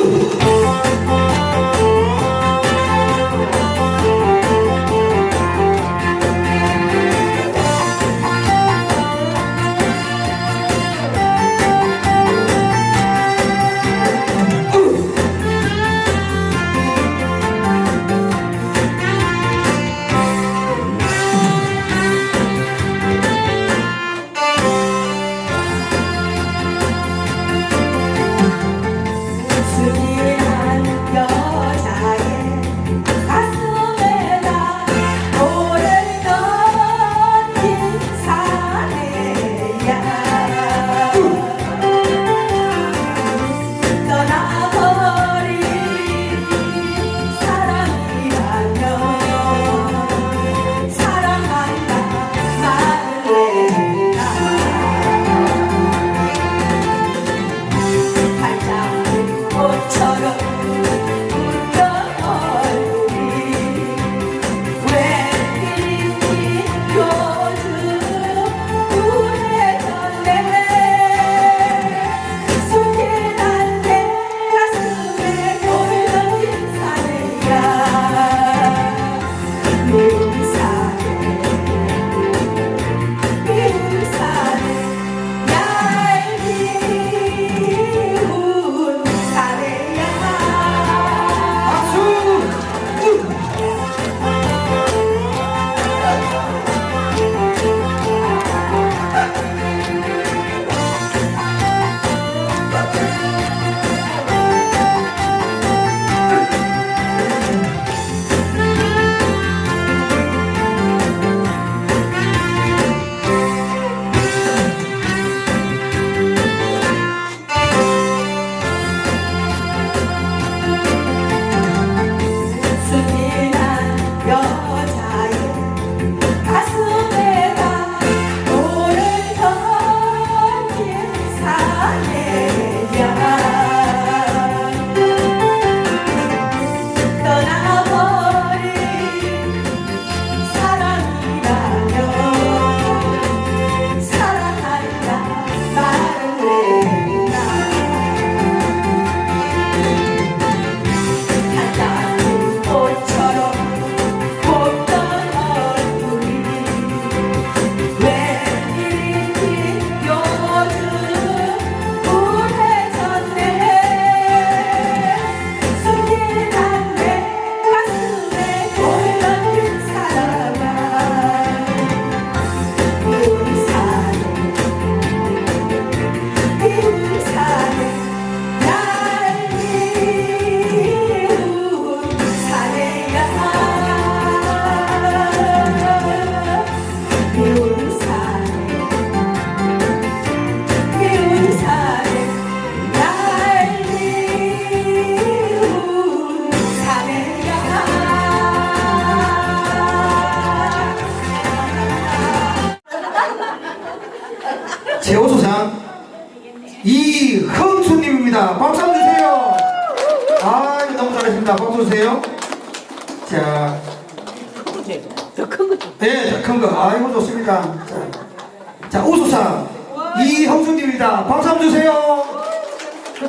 Woo! 제호소상 이흥수님입니다. 박수 한번 주세요. 아, 너무 잘했습니다. 박수 주세요. 자. 네, 큰 거. 네, 큰거 아이고, 좋습니다. 자, 자 우수상 이흥수님입니다. 박수 한번 주세요.